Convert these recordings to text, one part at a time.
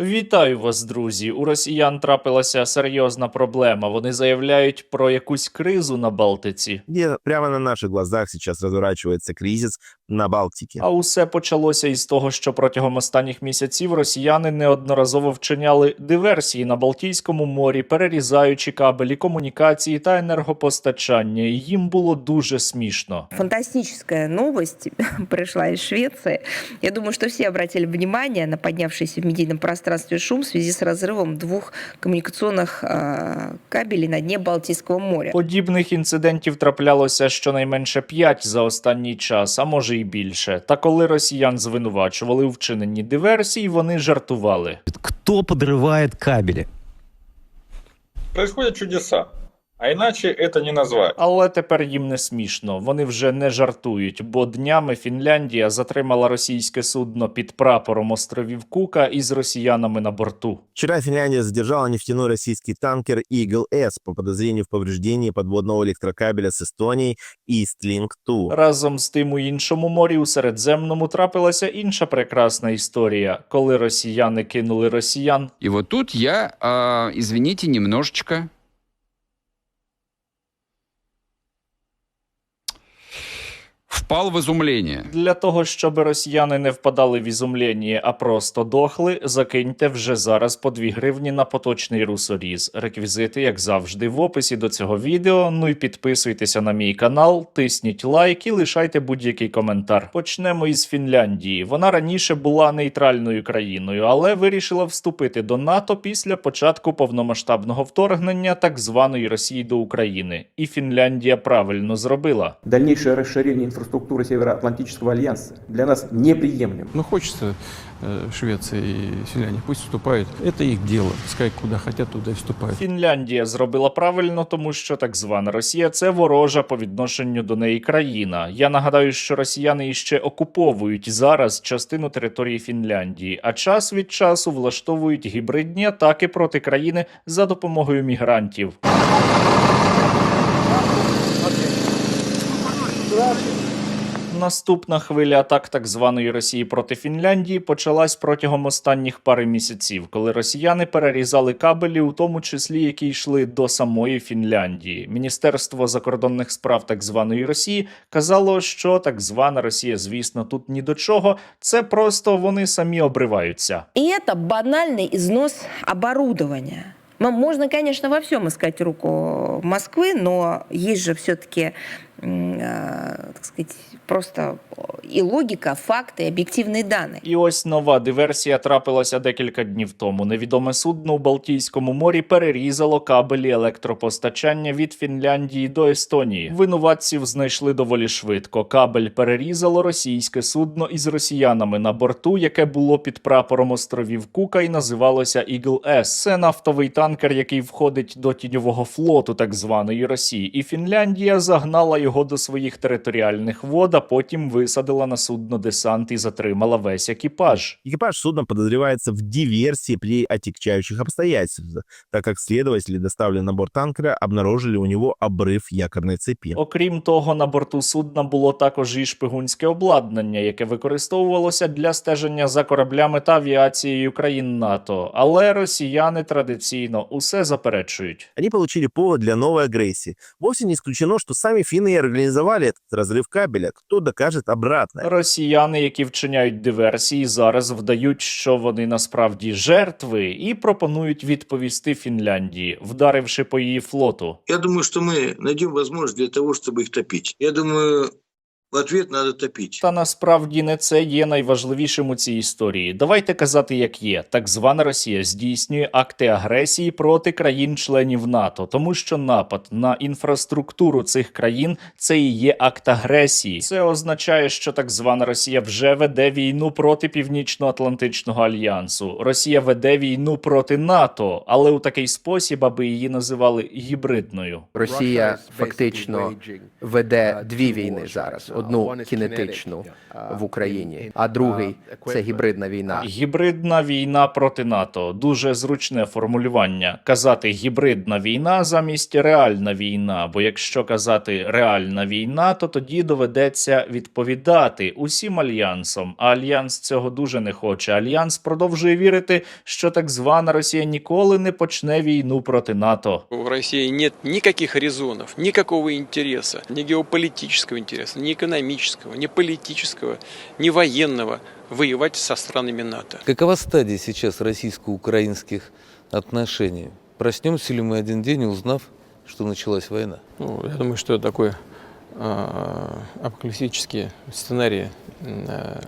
Вітаю вас, друзі. У росіян трапилася серйозна проблема. Вони заявляють про якусь кризу на Балтиці. где прямо на наших глазах сейчас разворачивается кризис на Балтике. А усе почалося із того, що протягом останніх місяців росіяни неодноразово вчиняли диверсії на Балтійському морі, перерізаючи кабелі комунікації та енергопостачання. І їм було дуже смішно. Фантастическая новость пришла из Швеции. Я думаю, что все обратили внимание на поднявшийся в медийном пространстве шум в связи с разрывом двух коммуникационных э, кабелей на дне Балтийского моря. Подібних інцидентів траплялося щонайменше п'ять за останній час, а може й більше. Та коли росіян звинувачували у вчиненні диверсій, вони жартували. Кто подрывает кабели? Происходят чудеса. А иначе это не назвать. Але тепер їм не смішно. Вони вже не жартують, бо днями Фінляндія затримала російське судно під прапором островів Кука із росіянами на борту. Вчера Финляндия задержала нефтяной российский танкер «Игл-С» по подозрению в повреждении подводного электрокабеля с Эстонией «Истлинг-2». Разом з тим у іншому морі у Середземному трапилася інша прекрасна історія, коли росіяни кинули росіян. И вот тут я, а, извините, немножечко впал в изумление. Для того, щоб росіяни не впадали в ізумлення, а просто дохли, закиньте вже зараз по 2 гривні на поточний русоріз. Реквізити, як завжди, в описі до цього відео. Ну і підписуйтеся на мій канал, тисніть лайк і лишайте будь-який коментар. Почнемо із Фінляндії. Вона раніше була нейтральною країною, але вирішила вступити до НАТО після початку повномасштабного вторгнення так званої Росії до України. І Фінляндія правильно зробила. Дальнейшее расширение инфраструктуры Североатлантического альянса для нас неприемлемо. Ну, хочется э, Швеция и Финляндия, пусть вступают. Это их дело. Пускай куда хотят, туда и вступают. Фінляндія зробила правильно, тому що так звана Росія це ворожа по відношенню до неї країна. Я нагадаю, що росіяни іще окуповують зараз частину території Фінляндії, а час від часу влаштовують гібридні атаки проти країни за допомогою мігрантів. Наступна хвиля атак так званої Росії проти Фінляндії почалась протягом останніх пари місяців, коли росіяни перерізали кабелі, у тому числі які йшли до самої Фінляндії. Міністерство закордонних справ так званої Росії казало, що так звана Росія, звісно, тут ні до чого. Це просто вони самі обриваються. И это банальный износ оборудования. Ну, Можно, конечно, во всем искать руку Москвы, но есть же все-таки, так сказать, просто и логика, факты, и объективные данные. І ось нова диверсія трапилася декілька днів тому. Невідоме судно у Балтійському морі перерізало кабелі електропостачання від Фінляндії до Естонії. Винуватців знайшли доволі швидко. Кабель перерізало російське судно із росіянами на борту, яке було під прапором островів Кука і називалося Eagle S. Це нафтовий танкер, який входить до тіньового флоту так званої Росії. І Фінляндія загнала його до своїх територіальних вод, а потім висадила на судно десант і затримала весь екіпаж. Экипаж судна подозревается в диверсии при отягчающих обстоятельствах, так как следователи, доставленные на борт танкера, обнаружили у него обрыв якорной цепи. Окрім того, на борту судна було також і шпигунське обладнання, яке використовувалося для стеження за кораблями та авіацією країн НАТО. Але росіяни традиційно усе заперечують. Они получили повод для новой агрессии. Вовсе не исключено, что сами финны и организовали этот разрыв кабеля. Кто докажет обратное? Росіяни, які вчиняють диверсії, зараз вдають, що вони насправді жертви, і пропонують відповісти Фінляндії, вдаривши по її флоту. Я думаю, что мы найдем возможность для того, чтобы их топить. Я думаю, в ответ надо топить. Та насправді не це є найважливішим у цій історії. Давайте казати, як є. Так звана Росія здійснює акти агресії проти країн-членів НАТО, тому що напад на інфраструктуру цих країн це і є акт агресії. Це означає, що так звана Росія вже веде війну проти Північно-Атлантичного альянсу. Росія веде війну проти НАТО, але у такий спосіб, аби її називали гібридною. Росія фактично веде дві війни зараз. Одну кінетичну в Україні, а другий це гібридна війна. Гібридна війна проти НАТО дуже зручне формулювання. Казати гібридна війна замість реальна війна. Бо якщо казати реальна війна, то тоді доведеться відповідати усім альянсам. А альянс цього дуже не хоче. Альянс продовжує вірити, що так звана Росія ніколи не почне війну проти НАТО. В России нет никаких резонов, никакого интереса, ни геополитического интереса, ни экономического, ни политического, ни военного воевать со странами НАТО. Какова стадия сейчас российско-украинских отношений? Проснемся ли мы один день, узнав, что началась война? Ну, я думаю, что такой а, апокалиптический сценарий а, а,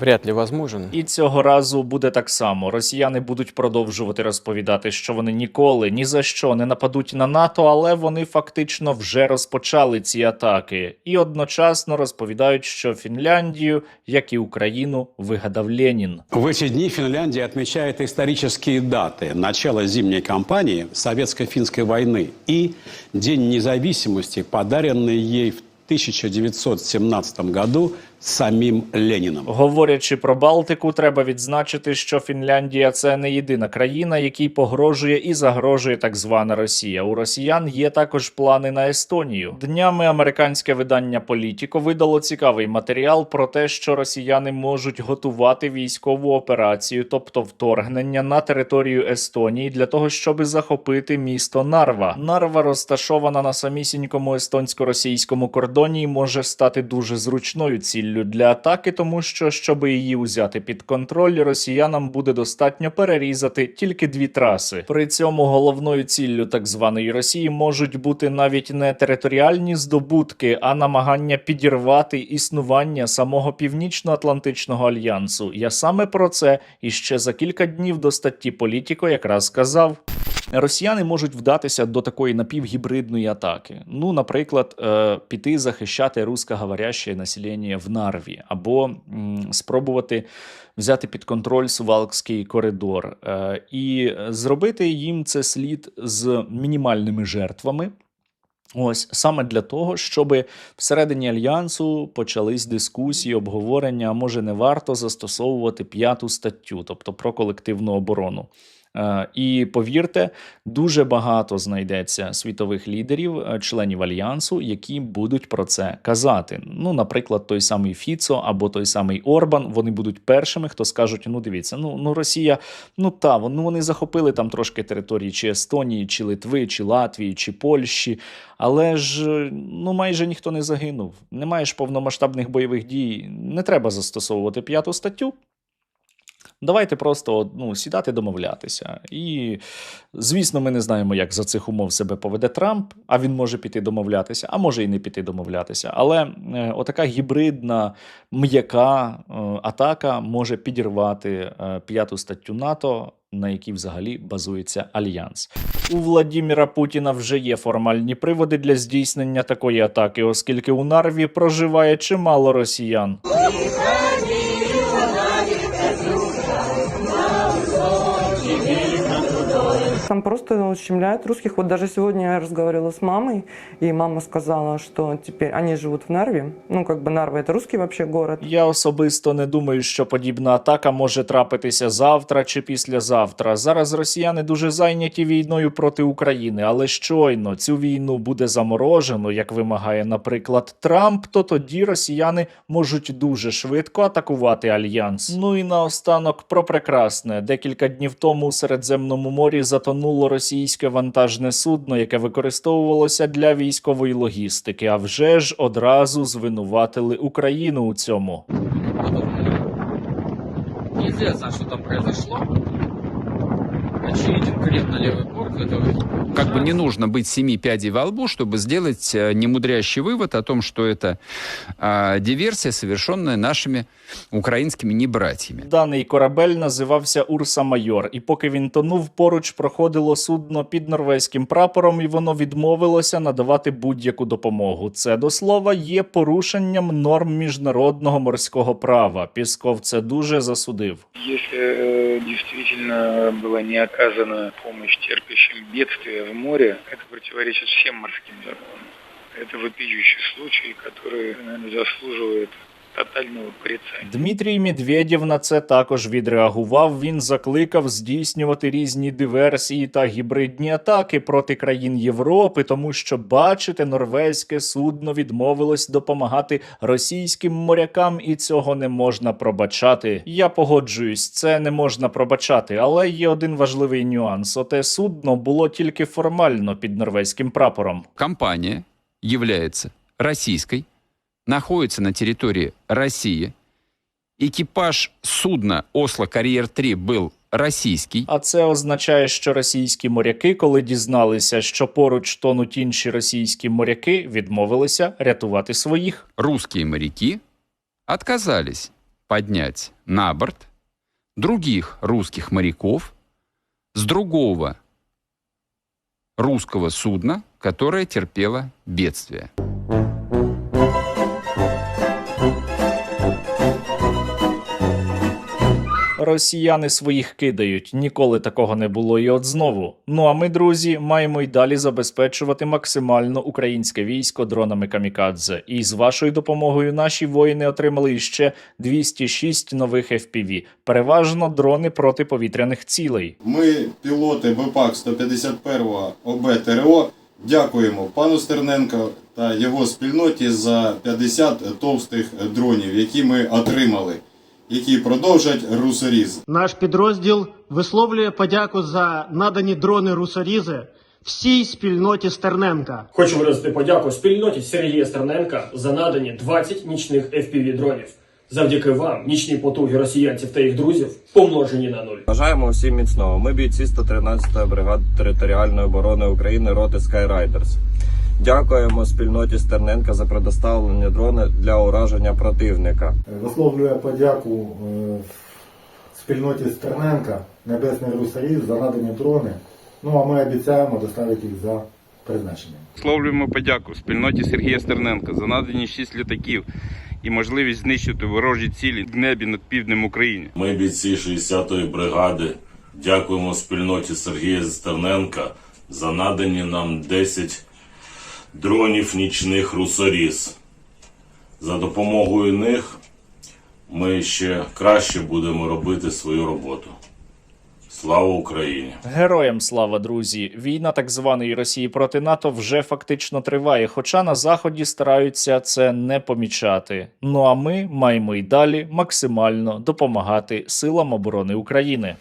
вряд ли возможен. І цього разу буде так само. Росіяни будуть продовжувати розповідати, що вони ніколи ні за що не нападуть на НАТО, але вони фактично вже розпочали ці атаки, і одночасно розповідають, що Фінляндію, як і Україну, вигадав Ленін. В эти дни Финляндия отмечает исторические даты начала зимней кампании Советско-финской войны и День независимости, подаренный ей в 1917 году самим Лениным. Говорячи про Балтику, треба відзначити, що Фінляндія це не єдина країна, якій погрожує і загрожує так звана Росія. У росіян є також плани на Естонію. Днями американське видання Політіко видало цікавий матеріал про те, що росіяни можуть готувати військову операцію, тобто вторгнення на територію Естонії, для того, щоб захопити місто Нарва. Нарва розташована на самісінькому естонсько-російському кордоні і може стати дуже зручною ціллю для атаки, тому що щоб її узяти під контроль, росіянам буде достатньо перерізати тільки дві траси. При цьому головною ціллю так званої Росії можуть бути навіть не територіальні здобутки, а намагання підірвати існування самого північно-атлантичного альянсу. Я саме про це і ще за кілька днів до статті Політіко якраз сказав. Росіяни можуть вдатися до такої напівгібридної атаки. Ну, наприклад, е, піти захищати русскоговоряще населення в Нарві, або спробувати взяти під контроль Сувалкський коридор, е, і зробити їм це слід з мінімальними жертвами. Ось саме для того, щоб всередині альянсу почались дискусії, обговорення. А може не варто застосовувати п'яту статтю, тобто про колективну оборону. Е, І повірте, дуже багато знайдеться світових лідерів, е, членів альянсу, які будуть про це казати. Ну, наприклад, той самий Фіцо або той самий Орбан. Вони будуть першими, хто скажуть: ну дивіться, ну ну Росія, ну та ну, вони захопили там трошки території чи Естонії, чи Литви, чи Латвії, чи Польщі. Але ж е, ну майже ніхто не загинув. Немає ж повномасштабних бойових дій. Не треба застосовувати п'яту статтю. Давайте просто ну, сідати домовлятися. І, звісно, ми не знаємо, як за цих умов себе поведе Трамп, а він може піти домовлятися, а може і не піти домовлятися. Але е, отака гібридна м'яка е, атака може підірвати е, п'яту статтю НАТО, на якій взагалі базується альянс. У Владіміра Путіна вже є формальні приводи для здійснення такої атаки, оскільки у Нарві проживає чимало росіян. Там просто ущемляют русских. Вот даже сегодня я разговаривала с мамой, и мама сказала, что теперь они живут в Нарве. Ну, как бы Нарва это русский вообще город. Я особисто не думаю, що подібна атака може трапитися завтра чи післязавтра. Зараз росіяни дуже зайняті війною проти України, але щойно цю війну буде заморожено, як вимагає, наприклад, Трамп, то тоді росіяни можуть дуже швидко атакувати альянс. Ну і наостанок про прекрасне. Декілька днів тому у Середземному морі затонуло російське вантажне судно, яке використовувалося для військової логістики. А вже ж одразу звинуватили Україну у цьому. Неізвестно, що там произошло Очевиден крест на левый борт этого. Как бы не нужно быть семи пядей во лбу, чтобы сделать э, немудрящий вывод о том, что это а, диверсия, совершенная нашими украинскими небратьями. Даний корабель називався Урса Майор, і поки він тонув, поруч проходило судно під норвезьким прапором, і воно відмовилося надавати будь-яку допомогу. Це до слова є порушенням норм міжнародного морського права. Пісков це дуже засудив. Если э, действительно была не оказана помощь терпящим бедствия в море, это противоречит всем морским законам. Это вопиющий случай, который, наверное, заслуживает тотального порицания. Дмитрій Медведєв на це також відреагував. Він закликав здійснювати різні диверсії та гібридні атаки проти країн Європи, тому що бачите, норвезьке судно відмовилось допомагати російським морякам, і цього не можна пробачати. Я погоджуюсь, це не можна пробачати, але є один важливий нюанс: оте судно було тільки формально під норвезьким прапором. Компания является российской, находится на территории России. Экипаж судна «Осло Карьер-3» был российский. А це означає, що російські моряки, коли дізналися, що поруч тонуть інші російські моряки, відмовилися рятувати своїх. Русские моряки отказались поднять на борт других русских моряков с другого русского судна, которое терпело бедствие. Росіяни своїх кидають. Ніколи такого не було. І от знову. Ну а ми, друзі, маємо й далі забезпечувати максимально українське військо дронами камікадзе. І з вашою допомогою наші воїни отримали іще 206 нових FPV. переважно дрони протиповітряних цілей. Ми, пілоти БПАК 151 ОБ ТРО, дякуємо пану Стерненко та його спільноті за 50 товстих дронів, які ми отримали, які продовжать русоріз. Наш підрозділ висловлює подяку за надані дрони русорізи всій спільноті Стерненка. Хочу виразити подяку спільноті Сергія Стерненка за надані 20 нічних FPV дронів. Завдяки вам нічні потуги росіянців та їх друзів помножені на нуль. Бажаємо усім міцного. Ми бійці 113-ї бригади територіальної оборони України роти Skyrидers. Дякуємо спільноті Стерненка за предоставлені дрони для ураження противника. Висловлює подяку е, спільноті Стерненка, Небесний Русарів за надані дрони. Ну а ми обіцяємо доставити їх за призначенням. Висловлюємо подяку спільноті Сергія Стерненка за надані 6 літаків і можливість знищити ворожі цілі в небі над півднем України. Ми, бійці 60-ї бригади, дякуємо спільноті Сергія Стерненка за надані нам 10 дронів нічних русоріз. За допомогою них ми ще краще будемо робити свою роботу. Слава Україні! Героям слава, друзі! Війна так званої Росії проти НАТО вже фактично триває, хоча на заході стараються це не помічати. Ну а ми маємо й далі максимально допомагати силам оборони України.